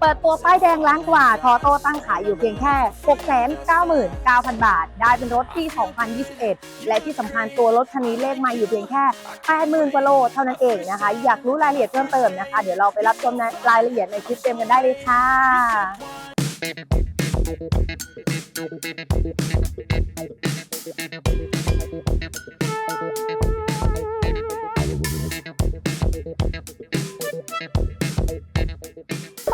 เปิดตัวป้ายแดงล้านกว่าทอโต้ตั้งขายอยู่เพียงแค่ 699,000 บาท ได้เป็นรถที่ 2021 และที่สำคัญตัวรถคันนี้เลขม่อยู่เพียงแค่ 80,000กว่าโลเท่านั้นเองนะคะ อยากรู้รายละเอียดเพิ่มเติมนะคะ เดี๋ยวเราไปรับชมรายละเอียดในคลิปเต็มกันได้เลยค่ะมา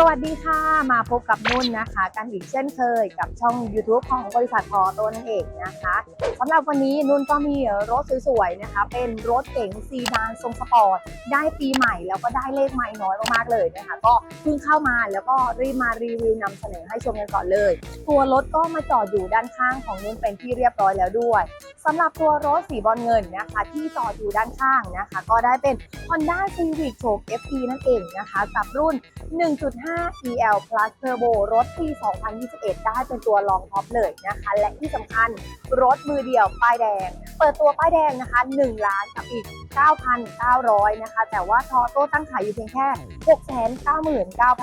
สวัสดีค่ะ มาพบกับนุ่นนะคะ กันอีกเช่นเคยกับช่อง YouTube ของบริษัททอโตนั่นเองนะคะสำหรับวันนี้นุ่นก็มีรถสวยๆนะคะ เป็นรถเก๋งซีดานทรงสปอร์ต ได้ปีใหม่แล้วก็ได้เลขใหม่น้อยมากๆเลยนะคะ ก็เพิ่งเข้ามาแล้วก็รีบมารีวิวนำเสนอให้ชมกันก่อนเลย ตัวรถก็มาจอดอยู่ด้านข้างของนุ่นเป็นที่เรียบร้อยแล้วด้วยสำหรับตัวรถสีบอลเงินนะคะ ที่จอดอยู่ด้านข้างนะคะ ก็ได้เป็น Honda Civic โฉม FT นั่นเองนะคะกับรุ่น 1.5 5 EL Plus Turbo รถปี 2021 ได้เป็นตัวรองท็อปเลยนะคะ และที่สำคัญรถมือเดียวป้ายแดง เปิดตัวป้ายแดงนะคะ 1 ล้านกับอีก 9,900 นะคะ แต่ว่าทอโต้ตั้งขายอยู่เพียงแค่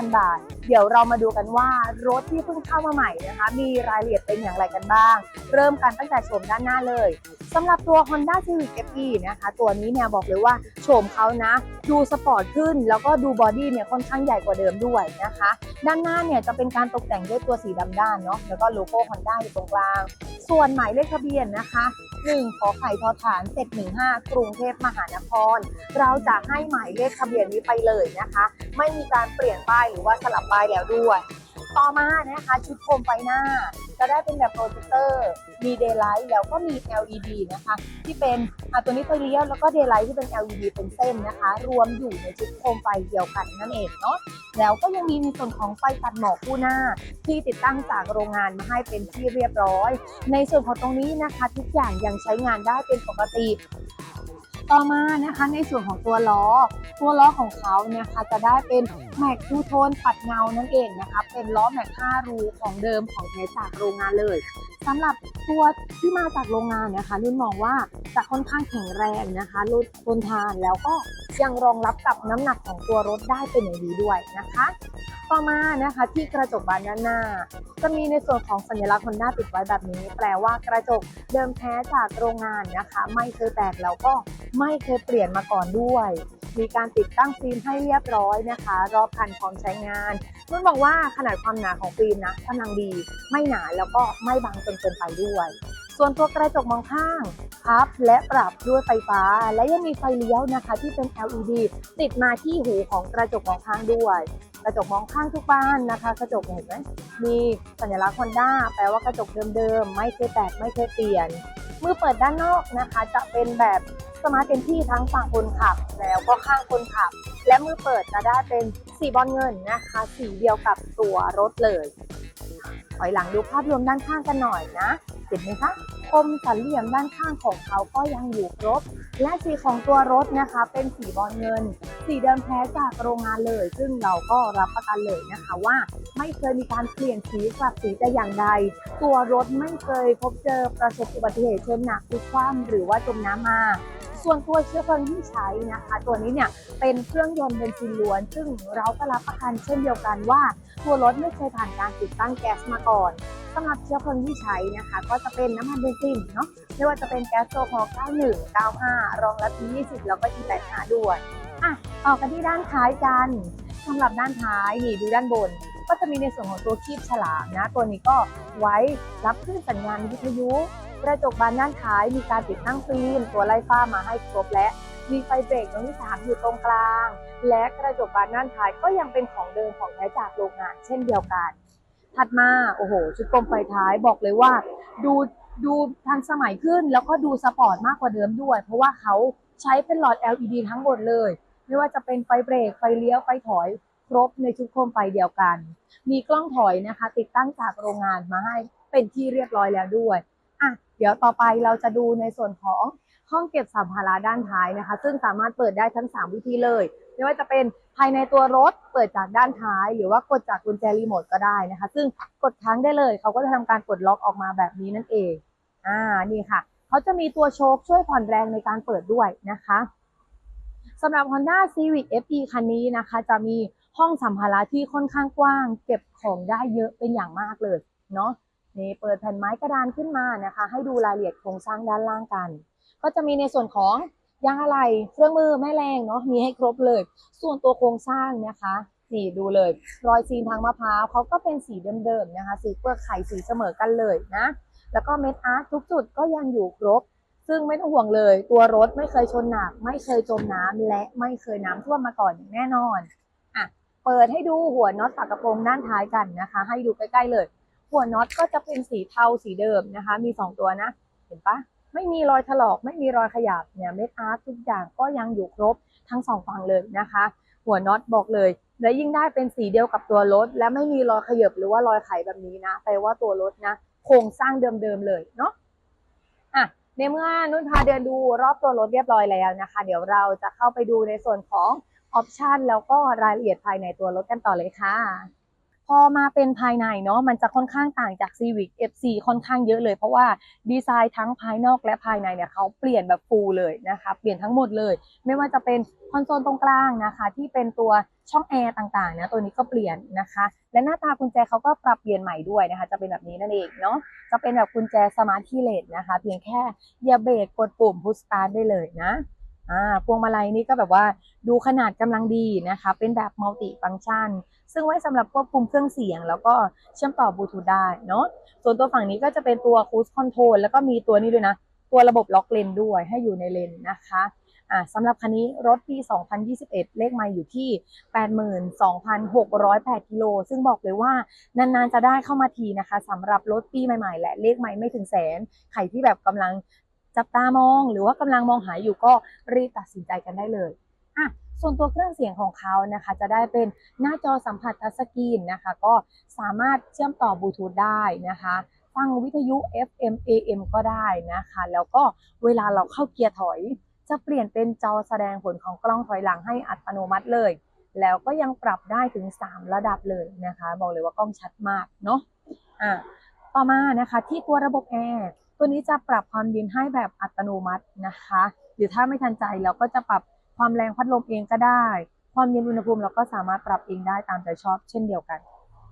699,000 บาท เดี๋ยวเรามาดูกันว่ารถที่เพิ่งเข้ามาใหม่นะคะ มีรายละเอียดเป็นอย่างไรกันบ้าง เริ่มกันตั้งแต่โฉมด้านหน้าเลยสำหรับตัว Honda Civic FE นะคะ ตัวนี้เนี่ยบอกเลยว่าโฉมเขานะ ดูสปอร์ตขึ้น แล้วก็ดูบอดี้เนี่ยค่อนข้างใหญ่กว่าเดิมด้วยนะคะ ด้านหน้าเนี่ยจะเป็นการตกแต่งด้วยตัวสีดำด้านเนาะแล้วก็โลโก้คอนด้าอยู่ตรงกลาง ส่วนหมายเลขทะเบียนนะคะ1ขอไข่ทอฐาน715 กรุงเทพมหานคร เราจะให้หมายเลขทะเบียนนี้ไปเลยนะคะ ไม่มีการเปลี่ยนป้ายหรือว่าสลับป้ายแล้วด้วย ต่อมานะคะชุดโคมไฟหน้า จะได้เป็นแบบโปรเจคเตอร์ มีเดย์ไลท์แล้วก็มี LED นะคะ ที่เป็นอะตัวนี้ไฟเลี้ยวแล้วก็เดย์ไลท์ที่เป็น LED เป็นเส้นนะคะ รวมอยู่ในชุดโคมไฟเดียวกันนั่นเองเนาะแล้วก็ยังมีในส่วนของไฟตัดหมอกคู่หน้า ที่ติดตั้งจากโรงงานมาให้เป็นที่เรียบร้อย ในส่วนของตรงนี้นะคะ ทุกอย่างยังใช้งานได้เป็นปกติ ต่อมานะคะในส่วนของตัวล้อ ตัวล้อของเขาเนี่ยค่ะจะได้เป็นแม็กทูโทนปัดเงานั่นเองนะคะเป็นล้อแม็ก5รูของเดิมของแท้จากโรงงานเลยสำหรับตัวที่มาจากโรงงานนะคะนุ่นมองว่าจะค่อนข้างแข็งแรงนะคะลดทนทานแล้วก็ยังรองรับกับน้ำหนักของตัวรถได้เป็นอย่างดีด้วยนะคะ ต่อมานะคะที่กระจกบานด้านหน้า จะมีในส่วนของสัญลักษณ์ Honda ติดไว้แบบนี้ แปลว่ากระจกเดิมแท้จากโรงงานนะคะ ไม่เคยแตกแล้วก็ไม่เคยเปลี่ยนมาก่อนด้วย มีการติดตั้งฟิล์มให้เรียบร้อยนะคะ รอบคันพร้อมใช้งานนุ่นบอกว่าขนาดความหนาของฟิล์มนะกำลังดี ไม่หนาแล้วก็ไม่บางจนเกินไปด้วย ส่วนตัวกระจกมองข้างพับและปรับด้วยไฟฟ้า และยังมีไฟเลี้ยวนะคะ ที่เป็น LED ติดมาที่หูของกระจกมองข้างด้วยกระจกมองข้างทุกบ้านนะคะ กระจกเห็นไหมมีสัญลักษณ์ Honda แปลว่ากระจกเดิมๆ ไม่เคยแตกไม่เคยเปลี่ยน มือเปิดด้านนอกนะคะ จะเป็นแบบ สมาร์ทเต็มที่ทั้งฝั่งคนขับแล้วก็ข้างคนขับ และมือเปิดจะได้เป็นสีบอลเงินนะคะ สีเดียวกับตัวรถเลยถอยหลังดูภาพรวมด้านข้างกันหน่อยนะเห็นไหมคะคมสันเหลี่ยมด้านข้างของเขาก็ยังอยู่ครบ และสีของตัวรถนะคะ เป็นสีบอลเงิน สีเดิมแท้จากโรงงานเลย ซึ่งเราก็รับประกันเลยนะคะว่า ไม่เคยมีการเปลี่ยนสีกลับสีแต่อย่างใด ตัวรถไม่เคยพบเจอประสบอุบัติเหตุเช่นหนักพลิกคว่ำหรือว่าจมน้ำมา ส่วนตัวเชื้อเพลิงที่ใช้นะคะ ตัวนี้เนี่ยเป็นเครื่องยนต์เบนซินล้วน ซึ่งเราก็รับประกันเช่นเดียวกันว่า ตัวรถไม่เคยผ่านการติดตั้งแก๊สมาก่อนสำหรับเชื้อเพลิงที่ใช้นะคะ ก็จะเป็นน้ำมันเบนซินเนาะไม่ว่าจะเป็นแก๊สโซฮอล์91 95 รองรับที20 แล้วก็ที่85 ด้วยอะต่อกันที่ด้านท้ายกันสำหรับด้านท้ายนี่ดูด้านบน ก็จะมีในส่วนของตัวคีบฉลามนะ ตัวนี้ก็ไว้รับคลื่นสัญญาณวิทยุ กระจกบานด้านท้ายมีการติดตั้งฟิล์มตัวไล่ฟ้ามาให้ครบและมีไฟเบรกตรงที่สามอยู่ตรงกลาง และกระจกบานด้านท้ายก็ยังเป็นของเดิมของแท้จากโรงงานเช่นเดียวกัน ถัดมาโอ้โห ชุดกลมไฟท้ายบอกเลยว่า ดูดูทันสมัยขึ้นแล้วก็ดูสปอร์ตมากกว่าเดิมด้วย เพราะว่าเขาใช้เป็นหลอด LED ทั้งหมดเลย ไม่ว่าจะเป็นไฟเบรกไฟเลี้ยวไฟถอยครบในชุดโคมไฟเดียวกัน มีกล้องถอยนะคะ ติดตั้งจากโรงงานมาให้เป็นที่เรียบร้อยแล้วด้วย เดี๋ยวต่อไปเราจะดูในส่วนของห้องเก็บสัมภาระด้านท้ายนะคะ ซึ่งสามารถเปิดได้ทั้ง 3 วิธีเลย ไม่ว่าจะเป็นภายในตัวรถเปิดจากด้านท้าย หรือว่ากดจากกุญแจรีโมทก็ได้นะคะ ซึ่งกดค้างได้เลยเขาก็จะทำการกดล็อกออกมาแบบนี้นั่นเองอ่านี่ค่ะเขาจะมีตัวโชคช่วยผ่อนแรงในการเปิดด้วยนะคะสำหรับ Honda Civic FE คันนี้นะคะ จะมีห้องสัมภาระที่ค่อนข้างกว้าง เก็บของได้เยอะเป็นอย่างมากเลยเนาะ นี่เปิดแผ่นไม้กระดานขึ้นมานะคะ ให้ดูรายละเอียดโครงสร้างด้านล่างกัน ก็จะมีในส่วนของยางอะไหล่เครื่องมือแม่แรงเนาะมีให้ครบเลย ส่วนตัวโครงสร้างนะคะนี่ดูเลย รอยซีนทางมะพร้าวเขาก็เป็นสีเดิมๆนะคะ สีเปลือกไข่สีเสมอกันเลยนะ แล้วก็เม็ดอาร์ตทุกจุดก็ยังอยู่ครบ ซึ่งไม่ต้องห่วงเลย ตัวรถไม่เคยชนหนัก ไม่เคยจมน้ำและไม่เคยน้ำท่วมมาก่อนอย่างแน่นอนอะเปิดให้ดูหัวน็อตฝากระโปรงด้านท้ายกันนะคะ ให้ดูใกล้ๆเลย หัวน็อตก็จะเป็นสีเทาสีเดิมนะคะ มีสองตัวนะ เห็นปะไม่มีรอยถลอกไม่มีรอยขยับเนี่ยเม็ดอาร์ตทุกอย่างก็ยังอยู่ครบทั้งสองฝั่งเลยนะคะ หัวน็อตบอกเลย และยิ่งได้เป็นสีเดียวกับตัวรถ และไม่มีรอยขยับหรือว่ารอยไขแบบนี้นะแปลว่าตัวรถนะ โครงสร้างเดิมๆเลยเนาะอะในเมื่อนุ่นพาเดินดูรอบตัวรถเรียบร้อยแล้วนะคะ เดี๋ยวเราจะเข้าไปดูในส่วนของออปชันแล้วก็รายละเอียดภายในตัวรถกันต่อเลยค่ะ พอมาเป็นภายในเนาะมันจะค่อนข้างต่างจาก Civic FC ค่อนข้างเยอะเลย เพราะว่าดีไซน์ทั้งภายนอกและภายในเนี่ยเขาเปลี่ยนแบบฟูลเลยนะคะ เปลี่ยนทั้งหมดเลย ไม่ว่าจะเป็นคอนโซลตรงกลางนะคะ ที่เป็นตัวช่องแอร์ต่างๆนะตัวนี้ก็เปลี่ยนนะคะ และหน้าตากุญแจเขาก็ปรับเปลี่ยนใหม่ด้วยนะคะ จะเป็นแบบนี้นั่นเองเนาะจะเป็นแบบกุญแจสมาร์ทคีเลสนะคะ เพียงแค่เหยียบเบรกกดปุ่มพุชสตาร์ทได้เลยนะ อ่าพวงมาลัยนี่ก็แบบว่าดูขนาดกำลังดีนะคะ เป็นแบบมัลติฟัง c t ชัน ซึ่งไว้สำหรับควบคุมเครื่องเสียง แล้วก็เชื่อมต่อบลูทูธได้เนาะส่วนตัวฝั่งนี้ก็จะเป็นตัวคูสคอนโทรลแล้วก็มีตัวนี้ด้วยนะ ตัวระบบล็อกเลนด้วยให้อยู่ในเลนนะคะอ่าสำหรับคันนี้รถปี 2021 เลขไมล์อยู่ที่ 82,608 กิโล ซึ่งบอกเลยว่านานๆจะได้เข้ามาทีนะคะสำหรับรถปีใหม่ๆ และเลขไมล์ไม่ถึงแสน ใครที่แบบกำลัง จับตามองหรือว่ากำลังมองหาอยู่ก็รีบตัดสินใจกันได้เลยอะส่วนตัวเครื่องเสียงของเขานะคะ จะได้เป็นหน้าจอสัมผัสทัชสกรีนนะคะ ก็สามารถเชื่อมต่อบลูทูธได้นะคะฟังวิทยุ FM AM ก็ได้นะคะ แล้วก็เวลาเราเข้าเกียร์ถอย จะเปลี่ยนเป็นจอแสดงผลของกล้องถอยหลังให้อัตโนมัติเลย แล้วก็ยังปรับได้ถึง 3 ระดับเลยนะคะ บอกเลยว่ากล้องชัดมากเนาะอะต่อมานะคะที่ตัวระบบแอร์ ตัวนี้จะปรับความเย็นให้แบบอัตโนมัตินะคะ หรือถ้าไม่ทันใจเราก็จะปรับความแรงพัดลมเองก็ได้ ความเย็นอุณหภูมิเราก็สามารถปรับเองได้ตามใจชอบเช่นเดียวกัน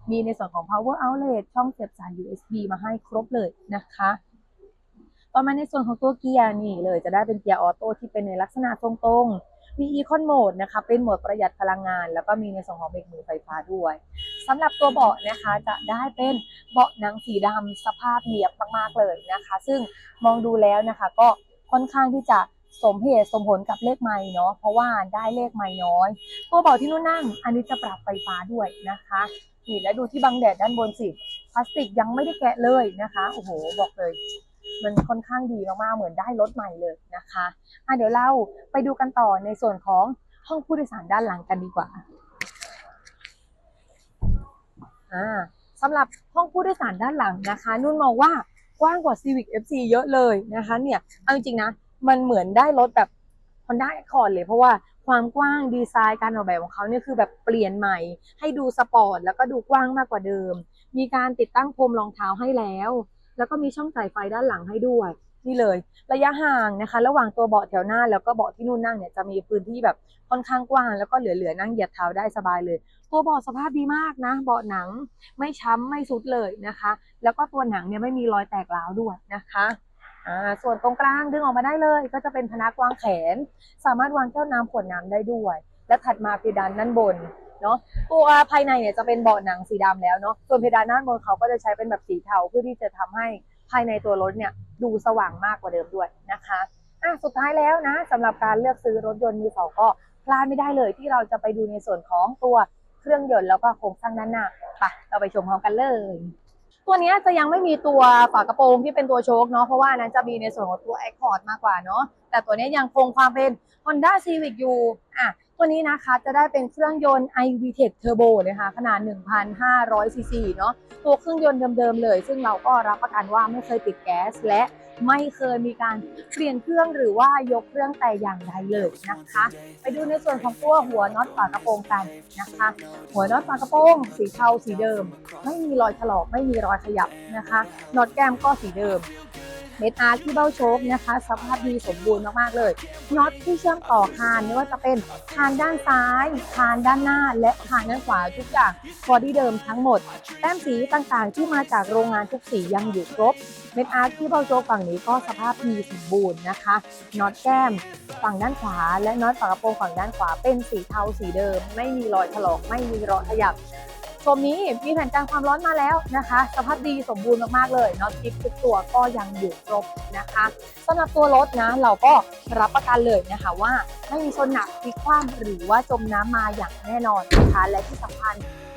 มีในส่วนของ power outlet ช่องเสียบสาย USB มาให้ครบเลยนะคะต่อมาในส่วนของตัวเกียร์นี่เลยจะได้เป็นเกียร์ออโต้ที่เป็นในลักษณะตรงๆ มี Econ Mode นะคะ เป็นโหมดประหยัดพลังงาน แล้วก็มีในส่วนของเบรกมือไฟฟ้าด้วย สำหรับตัวเบาะนะคะจะได้เป็นเบาะหนังสีดำสภาพเนียบมากๆเลยนะคะ ซึ่งมองดูแล้วนะคะ ก็ค่อนข้างที่จะสมเหตุสมผลกับเลขไม้เนาะเพราะว่าได้เลขไม้น้อย ตัวเบาะที่นุ่นนั่ง อันนี้จะปรับไฟฟ้าด้วยนะคะนี่แล้วดูที่บังแดดด้านบนสิพลาสติกยังไม่ได้แกะเลยนะคะโอ้โหบอกเลย มันค่อนข้างดีมากๆเหมือนได้รถใหม่เลยนะคะอะเดี๋ยวเราไปดูกันต่อในส่วนของห้องผู้โดยสารด้านหลังกันดีกว่า อ่าสำหรับห้องผู้โดยสารด้านหลังนะคะ นุ่นมองว่ากว้างกว่า Civic FC เยอะเลยนะคะเนี่ยเอาจริงๆนะ มันเหมือนได้รถแบบ Honda Accord เลย เพราะว่าความกว้างดีไซน์การออกแบบของเขาเนี่ยคือแบบเปลี่ยนใหม่ ให้ดูสปอร์ตแล้วก็ดูกว้างมากกว่าเดิม มีการติดตั้งพรมรองเท้าให้แล้ว แล้วก็มีช่องจ่ไฟด้านหลังให้ด้วย นี่เลย ระยะห่างนะคะ ระหว่างตัวเบาะแถวหน้า แล้วก็เบาะที่นู่นนั่งเนี่ยจะมีพื้นที่แบบค่อนข้างกว้าง แล้วก็เหลือๆนั่งเหยียดเท้าได้สบายเลย ตัวเบาะสภาพดีมากนะ เบาะหนังไม่ช้ำไม่สุดเลยนะคะ แล้วก็ตัวหนังเนี่ยไม่มีรอยแตกร้าวด้วยนะคะส่วนตรงกลางดึงออกมาได้เลย ก็จะเป็นพนักวางแขน สามารถวางแก้วน้ำขวดน้ำได้ด้วย และถัดมาเพดานด้านบนเนาะตัวภายในเนี่ยจะเป็นเบาะหนังสีดำแล้วเนาะส่วนเพดานด้านบนเขาก็จะใช้เป็นแบบสีเทาเพื่อที่จะทำให้ ภายในตัวรถเนี่ยดูสว่างมากกว่าเดิมด้วยนะคะอะสุดท้ายแล้วนะสำหรับการเลือกซื้อรถยนต์มือสองก็พลาดไม่ได้เลยที่เราจะไปดูในส่วนของตัวเครื่องยนต์แล้วก็โครงสร้างด้านหน้าไปเราไปชมพร้อมกันเลย ตัวนี้จะยังไม่มีตัวฝากระโปรงที่เป็นตัวโชคเนาะเพราะว่านั้นจะมีในส่วนของตัว Accord มากกว่าเนาะแต่ตัวนี้ยยังคงความเป็น Honda Civic อยู่อะ ตัวนี้นะคะจะได้เป็นเครื่องยนต์ iVTEC Turbo นะคะขนาด 1,500 ซีซีเนาะตัวเครื่องยนต์เดิมๆเลย ซึ่งเราก็รับประกันว่าไม่เคยติดแก๊ส และไม่เคยมีการเปลี่ยนเครื่องหรือว่ายกเครื่องแต่อย่างใดเลยนะคะ ไปดูในส่วนของตัวหัวน็อตฝากระโปรงกันนะคะ หัวน็อตฝากระโปรงสีเทาสีเดิม ไม่มีรอยถลอกไม่มีรอยขยับนะคะน็อตแก้มก็สีเดิม เม็ดอาร์ที่เบ้าโชคนะคะ สภาพดีสมบูรณ์มากๆเลยน็อตที่เชื่อมต่อคานไม่ว่าจะเป็นคานด้านซ้ายคานด้านหน้า และคานด้านขวาทุกอย่างบอดีเดิมทั้งหมด แต้มสีต่างๆ ที่มาจากโรงงานทุกสียังอยู่ครบเม็ดอาร์ที่เบ้าโชคฝั่งนี้ก็สภาพดีสมบูรณ์นะคะน็อตแก้มฝั่งด้านขวา และน็อตฝากระโปรงฝั่งด้านขวาเป็นสีเทาสีเดิม ไม่มีรอยถลอกไม่มีรอยขยับ ชมนี้มีแผ่นกันความร้อนมาแล้วนะคะ สภาพดีสมบูรณ์มากๆเลยเน็อตจิ๊บทุกตัวก็ยังอยู่ครบนะคะสำหรับตัวรถนะเราก็รับประกันเลยนะคะว่าไม่มีชนหนักพลิกคว่ำหรือว่าจมน้ำมาอย่างแน่นอนนะคะและที่สำคัญ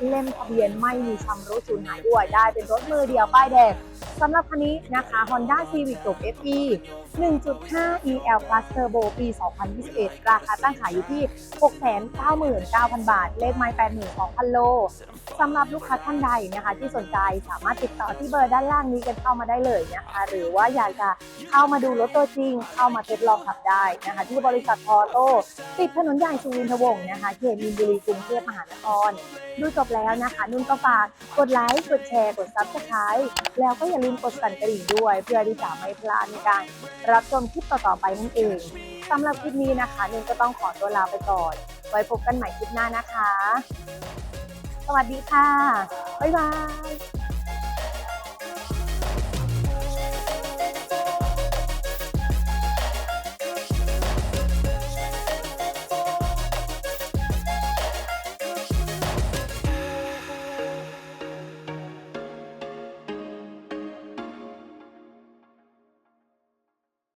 เล่มทะเบียนไม่มีชำรุดสูญหายด้วยได้เป็นรถมือเดียวป้ายแดงสำหรับคันนี้นะคะ Honda Civic จบ FE 1.5 EL Plus Turbo ปี 2021 ราคาตั้งขายอยู่ที่ 699,000 บาท เลขไม้82,000 โลสำหรับลูกค้าท่านใดนะคะ ที่สนใจสามารถติดต่อที่เบอร์ด้านล่างนี้กันเข้ามาได้เลยนะคะ หรือว่าอยากจะเข้ามาดูรถตัวจริง เข้ามาทดลองขับได้นะคะ ที่บริษัทพอโต้ติดถนนใหญ่สุวินทวงศ์นะคะเขตมินบุรีกรุงเทพมหานคร ดูจบแล้วนะคะ นุ่นก็ฝากกดไลค์กดแชร์กดซับสไครต์แล้วก็อย่าลืมกดสั่นกระดิ่งด้วย เพื่อที่จะไม่พลาดในการรับชมคลิปต่อๆไปนั่นเองสำหรับคลิปนี้นะคะ นุ่นก็ต้องขอตัวลาไปก่อน ไว้พบกันใหม่คลิปหน้านะคะ สวัสดีค่ะ บ๊ายบาย